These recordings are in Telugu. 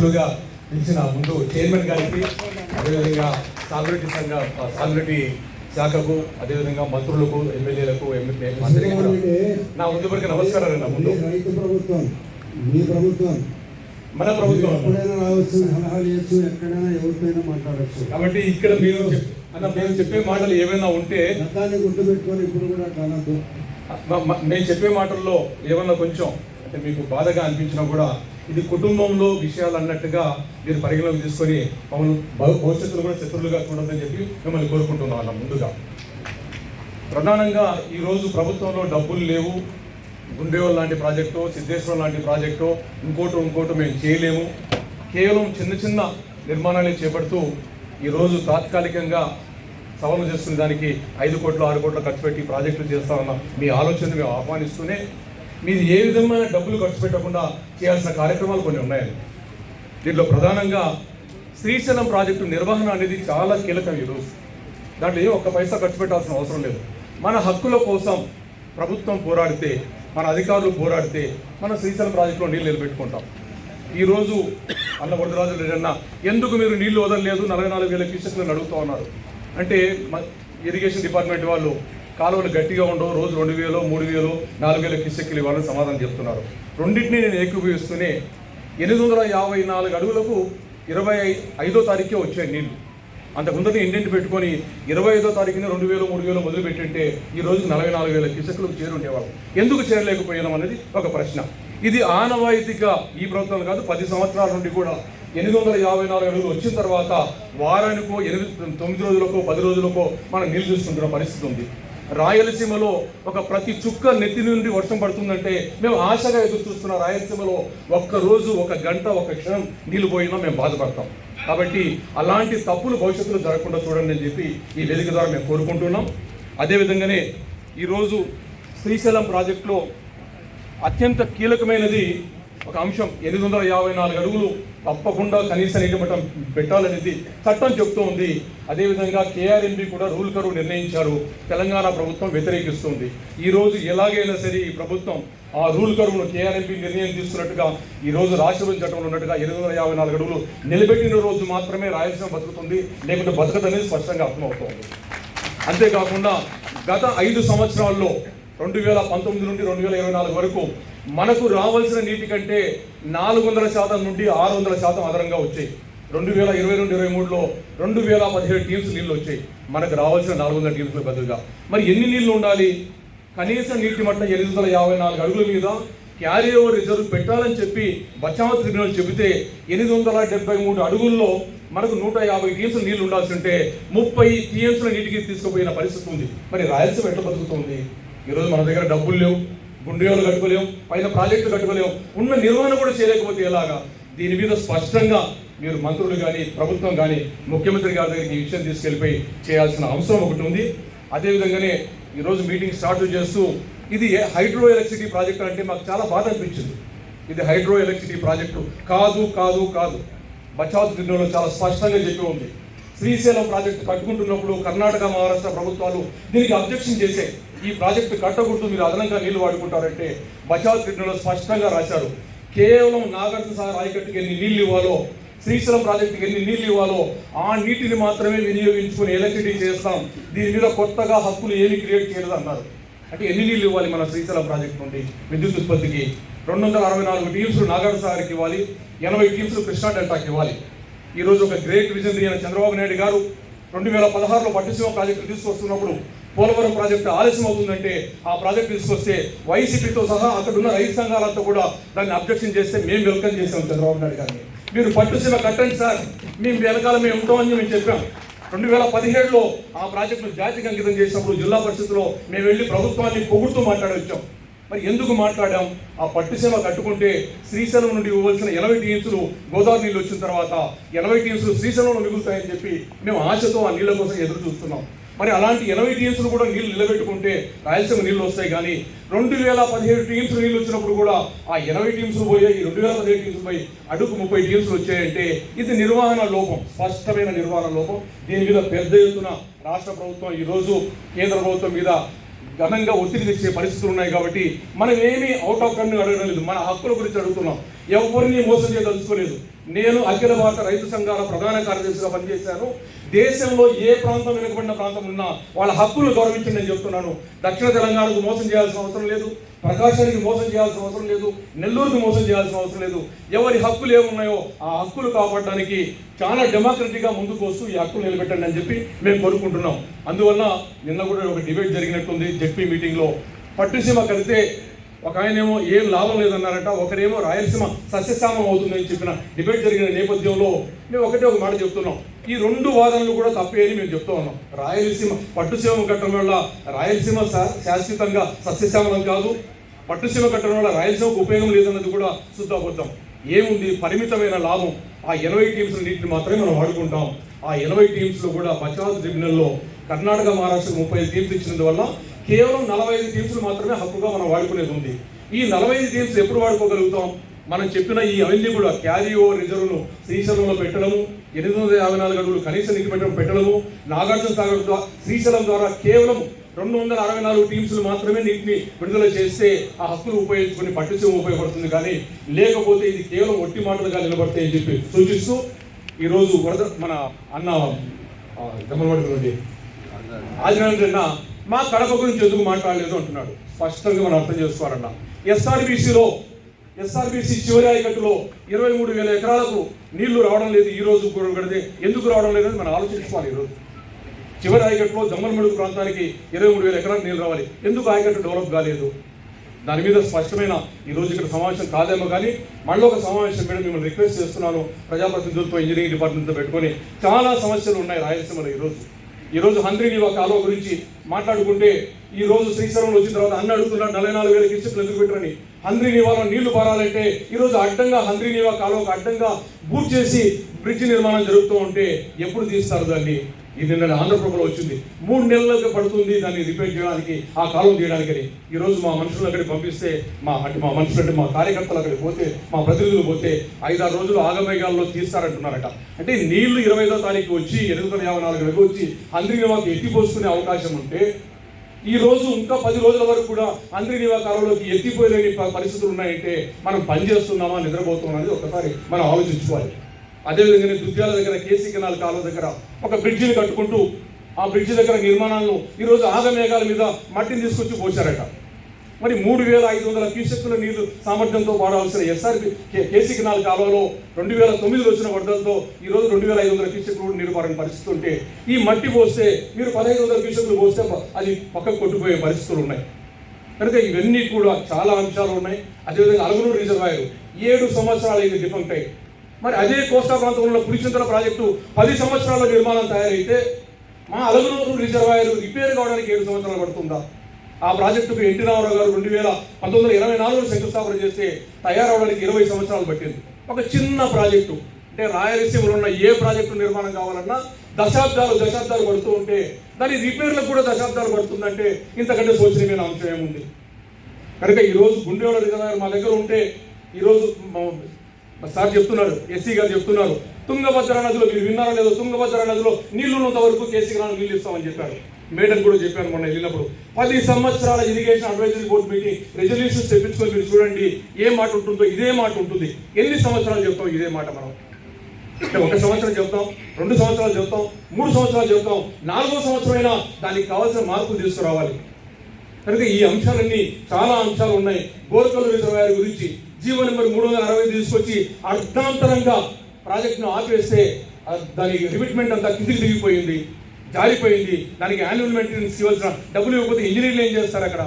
అతిథులుగా పిలిచిన ముందు చైర్మన్ గారికి అదేవిధంగా సాగురెడ్డి సంఘ సాగురెడ్డి శాఖకు అదేవిధంగా మంత్రులకు ఎమ్మెల్యేలకు నా ముందు నమస్కారాలు నా ముందు. రైతు ప్రభుత్వం మీ ప్రభుత్వం. మన ప్రభుత్వం. ఎప్పుడైనా రావచ్చు సలహాలు ఇవ్వచ్చు ఎక్కడైనా ఎవరితోనైనా మాట్లాడచ్చు కాబట్టి ఇక్కడ మీరు అన్న మేము చెప్పే మాటలు ఏమైనా ఉంటే గతాన్ని గుర్తుపెట్టుకొని ఇప్పుడు కూడా కానద్దు మ- మ- నేను చెప్పే మాటల్లో ఏమన్నా కొంచెం అంటే మీకు బాధగా అనిపించినా కూడా ఇది కుటుంబంలో విషయాలు అన్నట్టుగా మీరు పరిగణలోకి తీసుకొని మమ్మల్ని భవ- భవిష్యత్తులో కూడా శత్రులుగా చూడొద్దని చెప్పి మిమ్మల్ని కోరుకుంటున్నాను అన్న ముందుగా. ప్రధానంగా ఈరోజు ప్రభుత్వంలో డబ్బులు లేవు. గుండెవల్ లాంటి ప్రాజెక్టు సిద్ధేశ్వరం లాంటి ప్రాజెక్టు ఇంకోటి ఇంకోటి మేము చేయలేము. కేవలం చిన్న చిన్న నిర్మాణాలే చేపడుతూ ఈరోజు తాత్కాలికంగా సవరణ చేసుకునే దానికి ఐదు కోట్లు ఆరు కోట్లు ఖర్చు పెట్టి ప్రాజెక్టులు చేస్తామన్న మీ ఆలోచనను మేము ఆహ్వానిస్తూనే మీరు ఏ విధమైన డబ్బులు ఖర్చు పెట్టకుండా చేయాల్సిన కార్యక్రమాలు కొన్ని ఉన్నాయి. దీంట్లో ప్రధానంగా శ్రీశైలం ప్రాజెక్టు నిర్వహణ అనేది చాలా కీలకం ఈరోజు దాంట్లో ఏ ఒక్క పైసా ఖర్చు పెట్టాల్సిన అవసరం లేదు. మన హక్కుల కోసం ప్రభుత్వం పోరాడితే మన అధికారులు పోరాడితే మన శ్రీశైలం ప్రాజెక్టులో నీళ్ళు నిలబెట్టుకుంటాం. ఈరోజు అన్న వరదరాజు రెడ్డన్న ఎందుకు మీరు నీళ్ళు వదలలేదు? నలభై నాలుగు వేల క్యూసెక్లను అడుగుతూ ఉన్నారు. అంటే మ- ఇరిగేషన్ డిపార్ట్మెంట్ వాళ్ళు కాలువలు గట్టిగా ఉండవు రోజు రెండు వేలు మూడు వేలు నాలుగు వేలు కిసెక్కులు ఇవ్వాలని సమాధానం చెప్తున్నారు. రెండింటినీ నేను ఏకీభవిస్తూనే ఎనిమిది వందల యాభై నాలుగు అడుగులకు ఇరవై ఐదో తారీఖే వచ్చాయి నీళ్ళు. అంతకుముందు ఇండెంట్ పెట్టుకొని ఇరవై ఐదో తారీఖున రెండు వేలు మూడు వేలు మొదలు పెట్టింటే ఈ రోజు నలభై నాలుగు వేల కిసకులకు చేరి ఎందుకు చేరలేకపోయినాం అనేది ఒక ప్రశ్న. ఇది ఆనవాయితీగా ఈ ప్రభుత్వం కాదు పది సంవత్సరాల నుండి కూడా ఎనిమిది వందల యాభై నాలుగు అడుగులు వచ్చిన తర్వాత వారానికో ఎనిమిది తొమ్మిది రోజులకో పది రోజులకో మనం నీళ్ళు పరిస్థితి ఉంది. రాయలసీమలో ఒక ప్రతి చుక్క నెత్తి నుండి వర్షం పడుతుందంటే మేము ఆశగా ఎదురు చూస్తున్న రాయలసీమలో ఒక్క రోజు ఒక గంట ఒక క్షణం నీళ్ళు పోయినా మేము బాధపడతాం. కాబట్టి అలాంటి తప్పులు భవిష్యత్తులో జరగకుండా చూడండి అని చెప్పి ఈ వేదిక ద్వారా మేము కోరుకుంటున్నాం. అదేవిధంగానే ఈరోజు శ్రీశైలం ప్రాజెక్టులో అత్యంత కీలకమైనది ఒక అంశం ఎనిమిది వందల యాభై నాలుగు అడుగులు తప్పకుండా కనీస నీటి మట్టం పెట్టాలనేది చట్టం చెప్తూ ఉంది. అదేవిధంగా కేఆర్ఎంబి కూడా రూల్ కరువు నిర్ణయించారు. తెలంగాణ ప్రభుత్వం వ్యతిరేకిస్తుంది. ఈ రోజు ఎలాగైనా సరే ఈ ప్రభుత్వం ఆ రూల్ కరువును కేఆర్ఎంపీ నిర్ణయం తీసుకున్నట్టుగా ఈ రోజు చట్టంలో ఉన్నట్టుగా ఎనిమిది వందల యాభై నాలుగు అడుగులు నిలబెట్టిన రోజు మాత్రమే రాయలసీమ బతుకుతుంది. లేకుంటే బతకదనేది స్పష్టంగా అర్థమవుతోంది. అంతేకాకుండా గత ఐదు సంవత్సరాల్లో రెండు వేల పంతొమ్మిది నుండి రెండు వేల ఇరవై నాలుగు వరకు మనకు రావాల్సిన నీటి కంటే నాలుగు వందల శాతం నుండి ఆరు వందల శాతం అదనంగా వచ్చాయి. రెండు వేల ఇరవై రెండు ఇరవై మూడులో రెండు వేల పదిహేడు టీమ్స్ నీళ్ళు వచ్చాయి. మనకు రావాల్సిన నాలుగు వందల టీమ్స్ బదులుగా. మరి ఎన్ని నీళ్ళు ఉండాలి? కనీస నీటి మట్టం ఎనిమిది వందల యాభై నాలుగు అడుగుల మీద క్యారీ ఓవర్ రిజర్వ్ పెట్టాలని చెప్పి బచావ ట్రిబ్యునల్ చెబితే ఎనిమిది వందల డెబ్బై మూడు అడుగుల్లో మనకు నూట యాభై టీఎంస్ నీళ్ళు ఉండాల్సి ఉంటే ముప్పై టీఎంస్ల నీటికి తీసుకుపోయిన పరిస్థితి ఉంది. మరి రాయలసీమ ఎట్లా బతుకుతుంది? ఈరోజు మన దగ్గర డబ్బులు లేవు. గుండెలు కట్టుకోలేం పైన ప్రాజెక్టులు కట్టుకోలేం ఉన్న నిర్వహణ కూడా చేయలేకపోతే ఎలాగా? దీని మీద స్పష్టంగా మీరు మంత్రులు కానీ ప్రభుత్వం కానీ ముఖ్యమంత్రి గారి దగ్గరికి ఈ విషయం తీసుకెళ్ళిపోయి చేయాల్సిన అవసరం ఒకటి ఉంది. అదేవిధంగానే ఈరోజు మీటింగ్ స్టార్ట్ చేస్తూ ఇది హైడ్రో ఎలక్ట్రిసిటీ ప్రాజెక్ట్ అంటే మాకు చాలా బాధ అనిపించింది. ఇది హైడ్రో ఎలక్ట్రిసిటీ ప్రాజెక్టు కాదు కాదు కాదు. బచావ్ ట్రిబ్యునల్లో చాలా స్పష్టంగా చెప్పి ఉంది. శ్రీశైలం ప్రాజెక్టు కట్టుకుంటున్నప్పుడు కర్ణాటక మహారాష్ట్ర ప్రభుత్వాలు దీనికి అబ్జెక్షన్ చేశాయి ఈ ప్రాజెక్టు కట్టకూడదు మీరు అదనంగా నీళ్ళు వాడుకుంటారంటే బచావ్ ట్రిబ్యునల్లో స్పష్టంగా రాశారు. కేవలం నాగార్జున సాగర్ ఆయకట్టుకి ఎన్ని నీళ్ళు ఇవ్వాలో శ్రీశైలం ప్రాజెక్టుకి ఎన్ని నీళ్ళు ఇవ్వాలో ఆ నీటిని మాత్రమే వినియోగించుకుని ఎలక్ట్రిసిటీ చేస్తాం. దీని మీద కొత్తగా హక్కులు ఏమి క్రియేట్ చేయలేదు అన్నారు అంటే ఎన్ని నీళ్ళు ఇవ్వాలి మన శ్రీశైలం ప్రాజెక్ట్ నుండి? విద్యుత్ ఉత్పత్తికి రెండు వందల అరవై నాలుగు టీమ్స్ నాగార్జున సాగర్కి ఇవ్వాలి ఎనభై టీమ్స్ కృష్ణా డెల్టాకి ఇవ్వాలి. ఈరోజు ఒక గ్రేట్ విజనరీ అయిన చంద్రబాబు నాయుడు గారు రెండు వేల పదహారులో పట్టిసీమ ప్రాజెక్టు తీసుకొస్తున్నప్పుడు పోలవరం ప్రాజెక్టు ఆలస్యం అవుతుందంటే ఆ ప్రాజెక్టు తీసుకొస్తే వైసీపీతో సహా అక్కడున్న రైతు సంఘాలంతా కూడా దాన్ని అబ్జెక్షన్ చేస్తే మేము వెల్కమ్ చేసాం చంద్రబాబు నాయుడు గారిని. మీరు పట్టుసీమ కట్టండి సార్. మేము వెనకాల మేము ఉంటామని మేము చెప్పాం. రెండు వేల పదిహేడులో ఆ ప్రాజెక్టును జాతికి అంకితం చేసినప్పుడు జిల్లా పరిషత్తులో మేము వెళ్ళి ప్రభుత్వాన్ని పొగుడుతూ మాట్లాడి వచ్చాం మరి ఎందుకు మాట్లాడాం? ఆ పట్టుసీమ కట్టుకుంటే శ్రీశైలం నుండి ఇవ్వవలసిన ఎనభై టీమ్స్లు గోదావరి నీళ్ళు వచ్చిన తర్వాత ఎనభై టీమ్స్లు శ్రీశైలంలో మిగులుతాయని చెప్పి మేము ఆశతో ఆ నీళ్ళ కోసం ఎదురు చూస్తున్నాం. మరి అలాంటి ఎనభై టీమ్స్లు కూడా నీళ్ళు నిలబెట్టుకుంటే రాయలసీమ నీళ్ళు వస్తాయి కానీ రెండు వేల పదిహేడు టీమ్స్ నీళ్ళు వచ్చినప్పుడు కూడా ఆ ఎనభై టీమ్స్ పోయాయి ఈ రెండు వేల పదిహేడు టీమ్స్ పోయి అడుగు ముప్పై టీమ్స్ వచ్చాయంటే ఇది నిర్వహణ లోపం స్పష్టమైన నిర్వహణ లోపం. దీని మీద పెద్ద ఎత్తున రాష్ట్ర ప్రభుత్వం ఈరోజు కేంద్ర ప్రభుత్వం మీద ఘనంగా ఒత్తిడి తెచ్చే పరిస్థితులు ఉన్నాయి కాబట్టి మనం ఏమీ అవుట్ ఆఫ్ కన్ను అడగడం లేదు. మన హక్కుల గురించి అడుగుతున్నాం. ఎవరిని మోసం చేయదలుచుకోలేదు. నేను అఖిల భారత రైతు సంఘాల ప్రధాన కార్యదర్శిగా పనిచేశాను. దేశంలో ఏ ప్రాంతం వెనుకబడిన ప్రాంతం ఉన్నా వాళ్ళ హక్కులు గౌరవించండి నేను చెప్తున్నాను. దక్షిణ తెలంగాణకు మోసం చేయాల్సిన అవసరం లేదు. ప్రకాశానికి మోసం చేయాల్సిన అవసరం లేదు నెల్లూరుకి మోసం చేయాల్సిన అవసరం లేదు. ఎవరి హక్కులు ఏమున్నాయో ఆ హక్కులు కాపాడడానికి చాలా డెమోక్రటిక్గా ముందుకు వస్తూ ఈ హక్కులు నిలబెట్టండి అని చెప్పి మేము కోరుకుంటున్నాం. అందువల్ల నిన్న కూడా ఒక డిబేట్ జరిగినట్టుంది జెడ్పీ మీటింగ్లో పట్టుసీమ కలిస్తే ఒక ఆయనేమో ఏం లాభం లేదన్నారట ఒకరేమో రాయలసీమ సస్యశ్యామం అవుతుందని చెప్పిన డిబేట్ జరిగిన నేపథ్యంలో మేము ఒకటే ఒక మాట చెప్తున్నాం. ఈ రెండు వాదనలు కూడా తప్పే అని మేము చెప్తా ఉన్నాం. రాయలసీమ పట్టుసీమ కట్టడం వల్ల రాయలసీమ శాశ్వతంగా సస్యశ్యామలం కాదు పట్టుసీమ కట్టడం వల్ల రాయలసీమకు ఉపయోగం లేదన్నది కూడా శుద్ధాబద్ధం ఏముంది? పరిమితమైన లాభం. ఆ ఎనభై టీమ్స్ నీటిని మాత్రమే మనం వాడుకుంటాం. ఆ ఎనభై టీమ్స్లో కూడా పంచాయత్ ట్రిబ్యునల్లో కర్ణాటక మహారాష్ట్ర ముప్పై ఐదు టీమ్స్ ఇచ్చినందువల్ల కేవలం నలభై ఐదు టీమ్స్ మాత్రమే హక్కుగా మనం వాడుకునేది ఉంది. ఈ నలభై ఐదు టీమ్స్ ఎప్పుడు వాడుకోగలుగుతాం? మనం చెప్పిన ఈ అవన్నీ కూడా క్యారీ ఓవర్ రిజర్వ్ను శ్రీశైలంలో పెట్టడము ఎనిమిది వందల యాభై నాలుగు అడుగులు కనీస నీటి పెట్టడం పెట్టడము నాగార్జున సాగర్ ద్వారా శ్రీశైలం ద్వారా కేవలం రెండు వందల అరవై నాలుగు టీమ్స్లు మాత్రమే నీటిని విడుదల చేస్తే ఆ హక్కులు ఉపయోగించుకుని పట్టించడం ఉపయోగపడుతుంది కానీ లేకపోతే ఇది కేవలం ఒట్టి మాటలుగా నిలబడతాయి అని చెప్పి సూచిస్తూ ఈరోజు వరద మన అన్న దమ్మలవాడి నుండి ఆదినారాయణ మా కడప గురించి ఎందుకు మాట్లాడలేదు అంటున్నాడు. స్పష్టంగా మనం అర్థం చేసుకోవాలన్న. ఎస్ఆర్బీసీలో ఎస్ఆర్బీసీ చివరి ఆయకట్టులో ఇరవై మూడు వేల ఎకరాలకు నీళ్ళు రావడం లేదు ఈ రోజు కూడా గడితే ఎందుకు రావడం లేదని మనం ఆలోచించుకోవాలి ఈరోజు చివరి ఆయకట్టులో జమ్మలమడుగు ప్రాంతానికి ఇరవై మూడు వేల ఎకరాలకు నీళ్ళు రావాలి. ఎందుకు ఆయకట్టు డెవలప్ కాలేదు? దాని మీద స్పష్టమైన ఈ ఇక్కడ సమావేశం కాదేమో కానీ మళ్ళీ ఒక సమావేశం మీద మిమ్మల్ని రిక్వెస్ట్ చేస్తున్నాను. ప్రజాప్రతినిధులతో ఇంజనీరింగ్ డిపార్ట్మెంట్తో పెట్టుకొని చాలా సమస్యలు ఉన్నాయి రాయలసీమలో ఈరోజు ఈరోజు హండ్రీ నివా కాలువ గురించి మాట్లాడుకుంటే ఈ రోజు శ్రీశైలంలో వచ్చిన తర్వాత అన్న అడుగుతున్నాడు నలభై నాలుగు వేల కిస్టులు ఎందుకు పెట్టరని. హంద్రీ నివాలో నీళ్ళు పారాలంటే ఈరోజు అడ్డంగా హంద్రీ నివా కాలువకు అడ్డంగా బూట్ చేసి బ్రిడ్జ్ నిర్మాణం జరుగుతూ ఉంటే ఎప్పుడు తీస్తారు దాన్ని? ఇది నిన్న ఆంధ్రప్రభలో వచ్చింది. మూడు నెలలకు పడుతుంది దాన్ని రిపేర్ చేయడానికి ఆ కాలం తీయడానికి ఈ రోజు మా మనుషులు అక్కడికి పంపిస్తే మా అంటే మా మనుషులు అంటే మా కార్యకర్తలు అక్కడికి పోతే మా ప్రతినిధులు పోతే ఐదారు రోజులు ఆగమేఘాల్లో తీస్తారంటున్నారట. అంటే నీళ్ళు ఇరవై ఐదో తారీఖు వచ్చి ఎనిమిది వందల యాభై నాలుగు వరకు వచ్చి అందరినీ మాకు ఎత్తిపోసుకునే అవకాశం ఉంటే ఈ రోజు ఇంకా పది రోజుల వరకు కూడా అందరి నివా కాలంలోకి ఎత్తిపోయలేని పరిస్థితులు ఉన్నాయంటే మనం పని చేస్తున్నామా నిద్రపోతున్నామా అనేది ఒకసారి మనం ఆలోచించుకోవాలి. అదేవిధంగా దుద్యాల దగ్గర కేసీ కెనాల్ కాలువ దగ్గర ఒక బ్రిడ్జిని కట్టుకుంటూ ఆ బ్రిడ్జి దగ్గర నిర్మాణాలను ఈరోజు ఆగమేఘాల మీద మట్టిని తీసుకొచ్చి పోశారట. మరి మూడు వేల ఐదు వందల క్యూసెక్కుల నీళ్ళు సామర్థ్యంతో వాడాల్సిన ఎస్ఆర్పి కేసీ కెనాల్ కాలువలో రెండు వేల తొమ్మిదిలో వచ్చిన వరదలతో ఈరోజు రెండు వేల ఐదు వందల క్యూసెక్కులు నీరు పారని పరిస్థితి ఉంటే ఈ మట్టి పోస్తే మీరు పదహైదు వందల క్యూసెక్కులు పోస్తే అది పక్కకు కొట్టుకుపోయే పరిస్థితులు ఉన్నాయి. కనుక ఇవన్నీ కూడా చాలా అంశాలు ఉన్నాయి. అదేవిధంగా అలగనూరు రిజర్వాయర్ ఏడు సంవత్సరాలు అయింది డిఫంక్ట్ అయ్యి మరి అదే కోస్తా ప్రాంతంలో పులిచింతల ప్రాజెక్టు పది సంవత్సరాల నిర్మాణం తయారైతే మా అలగనూరు రిజర్వాయర్ రిపేర్ కావడానికి ఏడు సంవత్సరాలు పడుతుందా? ఆ ప్రాజెక్టుకు ఎన్టీ రామారావు గారు రెండు వేల పంతొమ్మిది వందల ఇరవై నాలుగులో శంకుస్థాపన చేస్తే తయారవడానికి ఇరవై సంవత్సరాలు పట్టింది. ఒక చిన్న ప్రాజెక్టు. అంటే రాయలసీమలో ఉన్న ఏ ప్రాజెక్టు నిర్మాణం కావాలన్నా దశాబ్దాలు దశాబ్దాలు పడుతూ ఉంటే దాని రిపేర్లకు కూడా దశాబ్దాలు పడుతుందంటే ఇంతకంటే శోచనీయమైన అంశం ఏముంది? కనుక ఈరోజు గుండెవాడ రిజర్వాయర్ మా దగ్గర ఉంటే ఈరోజు సార్ చెప్తున్నారు ఎస్సీ గారు చెప్తున్నారు. తుంగభద్ర నదిలో మీరు విన్నారో లేదో తుంగభద్ర నదిలో నీళ్ళున్నంత వరకు కేసీ గ్రామం నీళ్ళు ఇస్తామని చెప్పారు. మేడం కూడా చెప్పాను మొన్న వెళ్ళినప్పుడు. పది సంవత్సరాల irrigation advisory board meeting resolution తెప్పించుకొని మీరు చూడండి ఏ మాట ఉంటుందో ఇదే మాట ఉంటుంది. ఎన్ని సంవత్సరాలు చెప్తాం ఇదే మాట మనం? అంటే ఒక సంవత్సరం చెప్తాం రెండు సంవత్సరాలు చెప్తాం మూడు సంవత్సరాలు చెప్తాం నాలుగో సంవత్సరమైనా దానికి కావాల్సిన మార్పులు తీసుకురావాలి. కనుక ఈ అంశాలన్నీ చాలా అంశాలు ఉన్నాయి. గోర్కల్ రిజర్వాయర్ గురించి జీవో నెంబర్ మూడు వందల అరవై తీసుకొచ్చి అర్థాంతరంగా ప్రాజెక్టును ఆపేస్తే దాని రిమిట్మెంట్ అంతా కిందికి దిగిపోయింది జారిపోయింది. దానికి యాన్యువల్ మెయింటెనెన్స్ ఇవ్వాల్సిన డబ్బులు ఇవ్వకపోతే ఇంజనీర్లు ఏం చేస్తారు అక్కడ?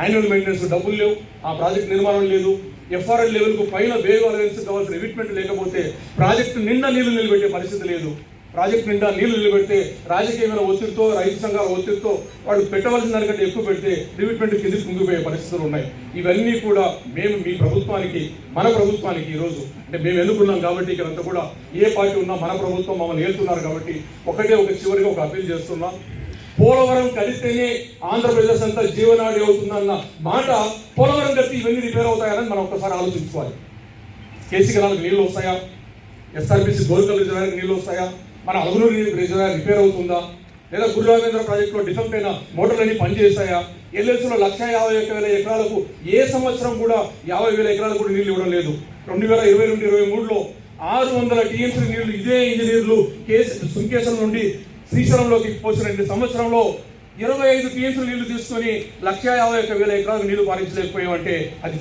యాన్యువల్ మెయింటెనెన్స్ డబ్బులు లేవు ఆ ప్రాజెక్ట్ నిర్మాణం లేదు. ఎఫ్ఆర్ఎల్ లెవెల్కు పైన వేవ్ అలవెన్స్ కావాల్సిన రిమిట్మెంట్ లేకపోతే ప్రాజెక్టు నిండా నీళ్ళు నిలబెట్టే పరిస్థితి లేదు. ప్రాజెక్ట్ నిండా నీళ్ళు నిలబెడితే రాజకీయమైన ఒత్తిడితో రైతు సంఘాల ఒత్తిడితో వాళ్ళు పెట్టవలసిన దానికంటే ఎక్కువ పెడితే రిమిట్మెంట్ కింది కుంగిపోయే పరిస్థితులు ఉన్నాయి. ఇవన్నీ కూడా మేము మీ ప్రభుత్వానికి మన ప్రభుత్వానికి ఈరోజు అంటే మేము ఎన్నుకున్నాం కాబట్టి ఇక్కడంతా కూడా ఏ పార్టీ ఉన్నా మన ప్రభుత్వం మమ్మల్ని ఏలుతున్నారు కాబట్టి ఒకటే ఒక చివరిగా ఒక అప్పీల్ చేస్తున్నాం. పోలవరం కలిస్తేనే ఆంధ్రప్రదేశ్ అంతా జీవనాడి అవుతుందన్న మాట పోలవరం కలిసి ఇవన్నీ రిపేర్ అవుతాయని మనం ఒకసారి ఆలోచించుకోవాలి. కేసీ కళాలకు నీళ్ళు వస్తాయా? ఎస్ఆర్బీసీ గోల్కొండ నీళ్ళు వస్తాయా? మన అగునూరు రిజర్వాయర్ రిపేర్ అవుతుందా? లేదా గురురాఘవేంద్ర ప్రాజెక్టులో డిఫెక్ట్ అయిన మోటార్లన్నీ పనిచేస్తాయా? ఎల్ఎస్లో లక్ష యాభై ఒక్క వేల ఎకరాలకు ఏ సంవత్సరం కూడా యాభై వేల ఎకరాలకు కూడా నీళ్ళు ఇవ్వడం లేదు. రెండు వేల ఇరవై రెండు ఇరవై మూడులో ఆరు వందల టీఎంసీ నీళ్ళు ఇదే ఇంజనీర్లు కేసు సుంకేశ్వరం నుండి శ్రీశైలంలోకి పోసిన రెండు సంవత్సరంలో ఇరవై ఐదు టీఎంసీ నీళ్ళు తీసుకొని లక్ష యాభై ఒక్క వేల ఎకరాలకు నీళ్ళు పాలించలేకపోయామంటే అది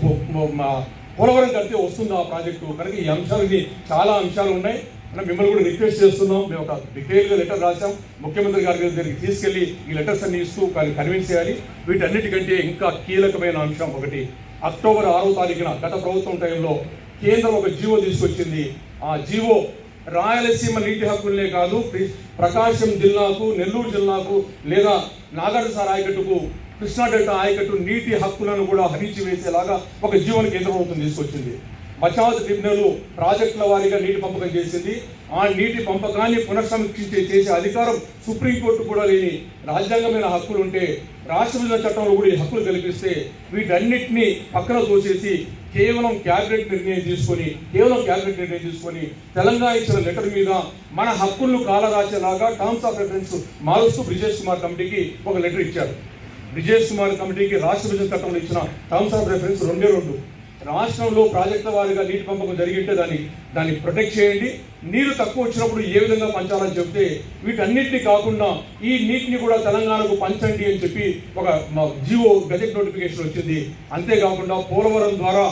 పోలవరం కడితే వస్తుంది ఆ ప్రాజెక్టు కనుక ఈ అంశాలు చాలా అంశాలు ఉన్నాయి. అంటే మిమ్మల్ని కూడా రిక్వెస్ట్ చేస్తున్నాం. మేము ఒక డీటెయిల్గా లెటర్ రాసాం ముఖ్యమంత్రి గారి దగ్గరికి తీసుకెళ్ళి ఈ లెటర్స్ అన్ని ఇస్తూ కానీ కన్విన్స్ చేయాలి. వీటన్నిటికంటే ఇంకా కీలకమైన అంశం ఒకటి. అక్టోబర్ ఆరో తారీఖున గత ప్రభుత్వం టైంలో కేంద్రం ఒక జీవో తీసుకొచ్చింది. ఆ జీవో రాయలసీమ నీటి హక్కులనే కాదు ప్రకాశం జిల్లాకు నెల్లూరు జిల్లాకు లేదా నాగార్జునసార్ ఆయకట్టుకు కృష్ణా డెల్టా ఆయకట్టు నీటి హక్కులను కూడా హరించి వేసేలాగా ఒక జీవన కేంద్ర ప్రభుత్వం తీసుకొచ్చింది. మచాజ్ ట్రిబ్యునల్ ప్రాజెక్టుల వారీగా నీటి పంపకం చేసింది. ఆ నీటి పంపకాన్ని పునఃసమీక్షించే చేసే అధికారం సుప్రీంకోర్టు కూడా లేని రాజ్యాంగమైన హక్కులు ఉంటే రాష్ట్ర విభజన చట్టంలో కూడా ఈ హక్కులు కల్పిస్తే వీటన్నిటిని పక్కన తోసేసి కేవలం క్యాబినెట్ నిర్ణయం తీసుకొని కేవలం క్యాబినెట్ నిర్ణయం తీసుకొని తెలంగాణ ఇచ్చిన లెటర్ మీద మన హక్కులను కాలరాచేలాగా టర్మ్స్ ఆఫ్ రెఫరెన్స్ మారుస్తూ బ్రిజేష్ కుమార్ కమిటీకి ఒక లెటర్ ఇచ్చారు. బ్రిజేష్ కుమార్ కమిటీకి రాష్ట్ర విభజన చట్టంలో ఇచ్చిన టర్మ్స్ ఆఫ్ రెఫరెన్స్ రెండే రెండు. రాష్ట్రంలో ప్రాజెక్టుల వారిగా నీటి పంపకం జరిగింటే దాన్ని దాన్ని ప్రొటెక్ట్ చేయండి. నీరు తక్కువ వచ్చినప్పుడు ఏ విధంగా పంచాలని చెప్తే వీటన్నిటిని కాకుండా ఈ నీటిని కూడా తెలంగాణకు పంచండి అని చెప్పి ఒక జియో గజెట్ నోటిఫికేషన్ వచ్చింది. అంతేకాకుండా పోలవరం ద్వారా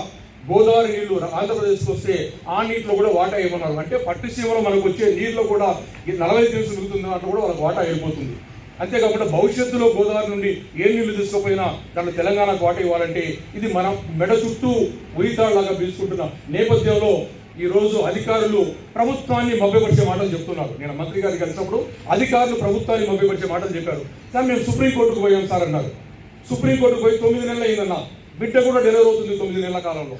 గోదావరి నీళ్ళు ఆంధ్రప్రదేశ్కి వస్తే ఆ నీటిలో కూడా వాటా ఇవ్వన్నారు అంటే పట్టుసీమలో మనకు వచ్చే నీళ్ళలో కూడా ఈ నలభై తెలుసు మిగుతుంది దాంట్లో కూడా వాళ్ళకి వాటా అయిపోతుంది అంతేకాకుండా భవిష్యత్తులో గోదావరి నుండి ఏ నీళ్ళు తీసుకుపోయినా దాంట్లో తెలంగాణ వాటా ఇవ్వాలంటే ఇది మనం మెడ చుట్టూ ఉయితాళ్ళాగా పీల్చుకుంటున్న నేపథ్యంలో ఈరోజు అధికారులు ప్రభుత్వాన్ని మభ్యపరిచే మాటలు చెప్తున్నారు. నేను మంత్రి గారికి కలిసినప్పుడు అధికారులు ప్రభుత్వాన్ని మభ్యపరిచే మాటలు చెప్పారు. సార్ మేము సుప్రీంకోర్టుకు పోయాం సార్ అన్నారు. సుప్రీంకోర్టుకు పోయి తొమ్మిది నెలలు అయిందన్న. బిడ్డ కూడా డెలివరీ అవుతుంది తొమ్మిది నెలల కాలంలో.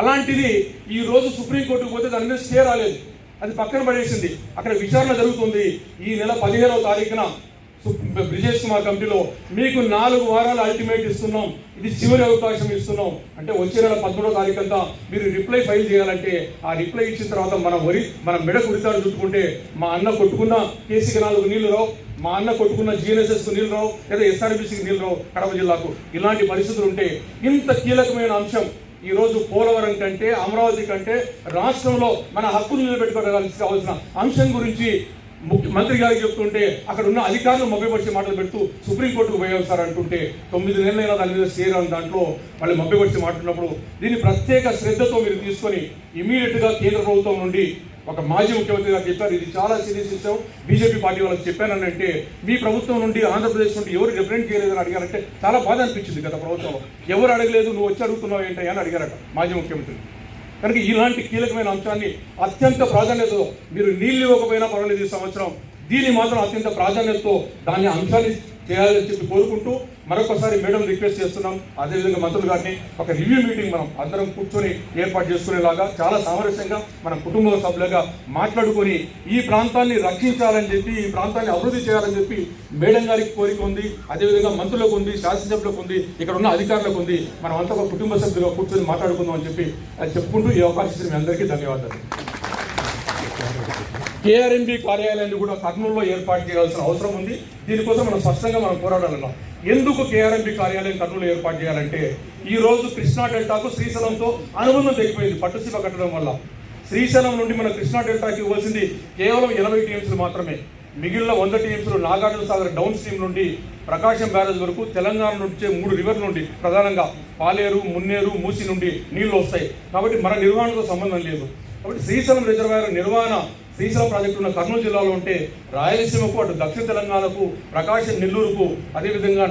అలాంటిది ఈ రోజు సుప్రీంకోర్టుకు పోతే దాని మీద స్టే రాలేదు. అది పక్కన పడేసింది. అక్కడ విచారణ జరుగుతుంది. ఈ నెల పదిహేనవ తారీఖున బ్రిజేష్ కుమార్ కమిటీలో మీకు నాలుగు వారాలు అల్టిమేట్ ఇస్తున్నాం. ఇది చివరి అవకాశం ఇస్తున్నాం. అంటే వచ్చే నెల పదమూడో తారీఖు అంతా మీరు రిప్లై ఫైల్ చేయాలంటే ఆ రిప్లై ఇచ్చిన తర్వాత మన వరి మన మెడ కుడితాడు చుట్టుకుంటే మా అన్న కొట్టుకున్న కేసీకి నాలుగు నీళ్ళు రావు. మా అన్న కొట్టుకున్న జిఎన్ఎస్ఎస్ నీళ్ళు రావు. లేదా ఎస్ఆర్బిసికి నీళ్ళు రావు కడప జిల్లాకు. ఇలాంటి పరిస్థితులు ఉంటే ఇంత కీలకమైన అంశం ఈరోజు పోలవరం కంటే అమరావతి కంటే రాష్ట్రంలో మన హక్కులు కావాల్సిన అంశం గురించి ముఖ్యమంత్రి గారికి చెప్తుంటే అక్కడ ఉన్న అధికారులు మభ్యపరిచే మాటలు పెడుతూ సుప్రీంకోర్టుకు పోయాం సార్ అంటుంటే తొమ్మిది నెలలైనా దాని మీద స్టే దాంట్లో వాళ్ళు మభ్యపరిచి మాట్లాడినప్పుడు దీన్ని ప్రత్యేక శ్రద్ధతో మీరు తీసుకొని ఇమీడియట్గా కేంద్ర ప్రభుత్వం నుండి ఒక మాజీ ముఖ్యమంత్రి గారు చెప్పారు. ఇది చాలా సీరియస్ విషయం. బీజేపీ పార్టీ వాళ్ళకి చెప్పానని అంటే మీ ప్రభుత్వం నుండి ఆంధ్రప్రదేశ్ నుండి ఎవరు రిప్రజెంట్ చేయలేదని అడిగారంటే చాలా బాధ అనిపించింది గత ప్రభుత్వంలో ఎవరు అడగలేదు నువ్వు వచ్చి అడుగుతున్నావు ఏంటి అని అడిగారట మాజీ ముఖ్యమంత్రి. కనుక ఇలాంటి కీలకమైన అంశాన్ని అత్యంత ప్రాధాన్యతతో మీరు నీళ్ళు ఇవ్వకపోయినా పర్వాలేదు ఈ సంవత్సరం. దీన్ని మాత్రం అత్యంత ప్రాధాన్యతతో దాన్ని అంశాన్ని చేయాలని చెప్పి కోరుకుంటూ మరొకసారి మేడం రిక్వెస్ట్ చేస్తున్నాం. అదేవిధంగా మంత్రులు గారిని ఒక రివ్యూ మీటింగ్ మనం అందరం కూర్చొని ఏర్పాటు చేసుకునేలాగా చాలా సామరస్యంగా మన కుటుంబ సభ్యులుగా మాట్లాడుకొని ఈ ప్రాంతాన్ని రక్షించాలని చెప్పి ఈ ప్రాంతాన్ని అభివృద్ధి చేయాలని చెప్పి మేడం గారికి కోరిక ఉంది. అదేవిధంగా మంత్రులకు ఉంది శాసనసభ్యులకు ఉంది ఇక్కడ ఉన్న అధికారులకు ఉంది. మనం అంతా ఒక కుటుంబ సభ్యులుగా కూర్చొని మాట్లాడుకుందాం అని చెప్పి అది చెప్పుకుంటూ ఈ అవకాశం ఇచ్చిన మీ అందరికీ ధన్యవాదాలు. కేఆర్ఎంబి కార్యాలయాన్ని కూడా కర్నూలులో ఏర్పాటు చేయాల్సిన అవసరం ఉంది. దీనికోసం మనం స్పష్టంగా మనం పోరాడాలన్నా ఎందుకు కేఆర్ఎంబి కార్యాలయం కర్నూలు ఏర్పాటు చేయాలంటే ఈ రోజు కృష్ణా డెల్టాకు శ్రీశైలంతో అనుబంధం తెగిపోయింది పట్టుసీమ కట్టడం వల్ల. శ్రీశైలం నుండి మన కృష్ణా డెల్టాకి ఇవ్వాల్సింది కేవలం ఎనభై టీఎంసీలు మాత్రమే. మిగిలిన వంద టీఎంసీలు నాగార్జున సాగర్ డౌన్ స్ట్రీమ్ నుండి ప్రకాశం బ్యారేజ్ వరకు తెలంగాణ నుండి మూడు రివర్ నుండి ప్రధానంగా పాలేరు మున్నేరు మూసి నుండి నీళ్ళు వస్తాయి. కాబట్టి మన నిర్వహణతో సంబంధం లేదు. కాబట్టి శ్రీశైలం రిజర్వాయర్ నిర్వహణ శ్రీశైలం ప్రాజెక్టు ఉన్న కర్నూలు జిల్లాలో ఉంటే రాయలసీమకు అటు దక్షిణ తెలంగాణకు ప్రకాశం నెల్లూరుకు అదేవిధంగా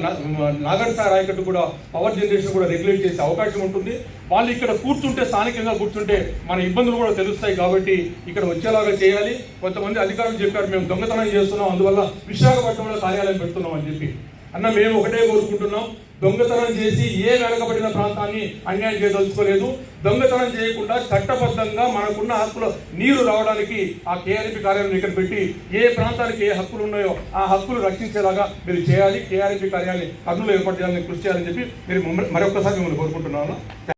నాగర్సా రాయకట్టు కూడా పవర్ జనరేషన్ కూడా రెగ్యులేట్ చేసే అవకాశం ఉంటుంది. వాళ్ళు ఇక్కడ కూర్చుంటే స్థానికంగా కూర్చుంటే మన ఇబ్బందులు కూడా తెలుస్తాయి కాబట్టి ఇక్కడ వచ్చేలాగా చేయాలి. కొంతమంది అధికారులు చెప్పారు మేము దొంగతనం చేస్తున్నాం అందువల్ల విశాఖపట్నంలో కార్యాలయం పెడుతున్నాం అని చెప్పి. అన్న మేము ఒకటే కోరుకుంటున్నాం. దొంగతనం చేసి ఏ వెనకబడిన ప్రాంతాన్ని అన్యాయం చేయదలుచుకోలేదు. దొంగతనం చేయకుండా చట్టబద్ధంగా మనకున్న హక్కులు నీరు రావడానికి ఆ కేఆర్పి కార్యాలయం ఇక్కడ పెట్టి ఏ ప్రాంతానికి ఏ హక్కులు ఉన్నాయో ఆ హక్కులు రక్షించేలాగా మీరు చేయాలి. కేఆర్పి కార్యాలయం కర్నూలు ఏర్పాటు చేయాలని కృషి చేయాలని చెప్పి మీరు మరొకసారి మిమ్మల్ని కోరుకుంటున్నాను.